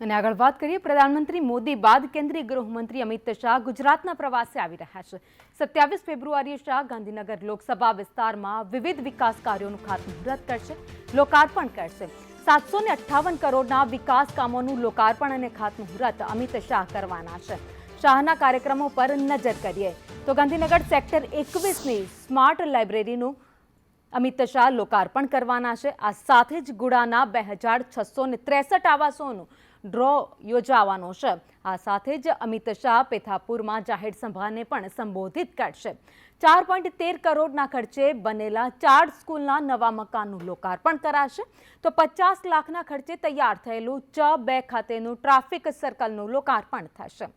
અને આગળ વાત કરીએ, પ્રધાનમંત્રી મોદી બાદ કેન્દ્રીય ગૃહમંત્રી અમિત શાહ ગુજરાતના પ્રવાસે આવી રહ્યા છે. સત્યાવીસ ફેબ્રુઆરીએ શાહ ગાંધીનગર લોકસભા વિસ્તારમાં વિવિધ વિકાસ કાર્યોનું ખાતમુહૂર્ત કરશે, લોકાર્પણ કરશે. સાતસો ને અઠ્ઠાવન કરોડના વિકાસ કામોનું લોકાર્પણ અને ખાતમુહૂર્ત અમિત શાહ કરવાના છે. શાહના કાર્યક્રમો પર નજર કરીએ તો ગાંધીનગર સેક્ટર એકવીસની સ્માર્ટ લાઇબ્રેરીનું અમિત શાહ લોકાર્પણ કરવાના છે. આ સાથે જ ગુડાના બે હજાર છસો ને ત્રેસઠ આવાસોનું ડ્રો યોજાવાનો છે. આ સાથે જ અમિત શાહ પેથાપુરમાં જાહેર સભાને પણ સંબોધિત કરશે. ચાર પોઈન્ટ તેર કરોડના ખર્ચે બનેલા ચાર સ્કૂલના નવા મકાનનું લોકાર્પણ કરાશે. તો પચાસ લાખના ખર્ચે તૈયાર થયેલું ચ બે ખાતેનું ટ્રાફિક સર્કલનું લોકાર્પણ થશે.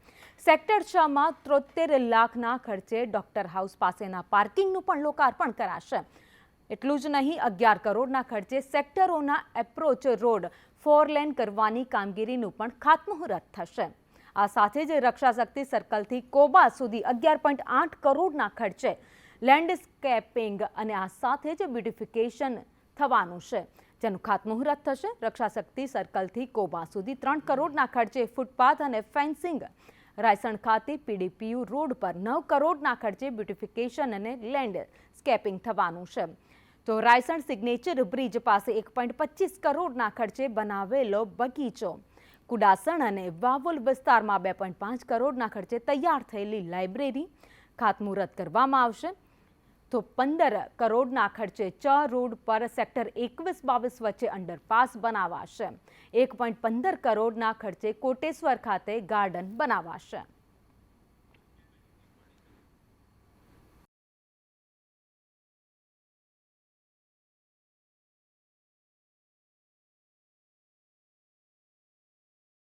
સેક્ટર છમાં ત્રોતેર લાખના ખર્ચે ડોક્ટર હાઉસ પાસેના પાર્કિંગનું પણ લોકાર્પણ કરાશે. એટલું જ નહીં, અગિયાર કરોડના ખર્ચે સેક્ટરોના એપ્રોચ રોડ ફોર લેન કરવાની કામગીરીનું પણ ખાતમુહૂર્ત થશે. આ સાથે જ રક્ષાશક્તિ સર્કલથી કોબા સુધી અગિયાર પોઈન્ટ આઠ કરોડના ખર્ચે લેન્ડસ્કેપિંગ અને આ સાથે જ બ્યુટિફિકેશન થવાનું છે. જેનું ખાતમુહૂર્ત થશે, રક્ષાશક્તિ સર્કલથી કોબા સુધી ત્રણ કરોડના ખર્ચે ફૂટપાથ અને ફેન્સિંગ રાયસણ ખાતે પીડીપીયુ રોડ પર નવ કરોડના ખર્ચે બ્યુટિફિકેશન અને લેન્ડ સ્કેપિંગ થવાનું છે. તો રાયસણ સિગ્નેચર બ્રિજ પાસે એક પોઈન્ટ પચીસ કરોડના ખર્ચે બનાવેલો બગીચો. કુડાસણ અને વાવોલ વિસ્તારમાં બે પોઈન્ટ પાંચ કરોડના ખર્ચે તૈયાર થયેલી લાઇબ્રેરી ખાતમુહૂર્ત કરવામાં આવશે. તો પંદર કરોડના ખર્ચે ચ રોડ પર સેક્ટર એકવીસ બાવીસ વચ્ચે અંડરપાસ બનાવાશે. એક પોઈન્ટ પંદર કરોડના ખર્ચે કોટેશ્વર ખાતે ગાર્ડન બનાવાશે.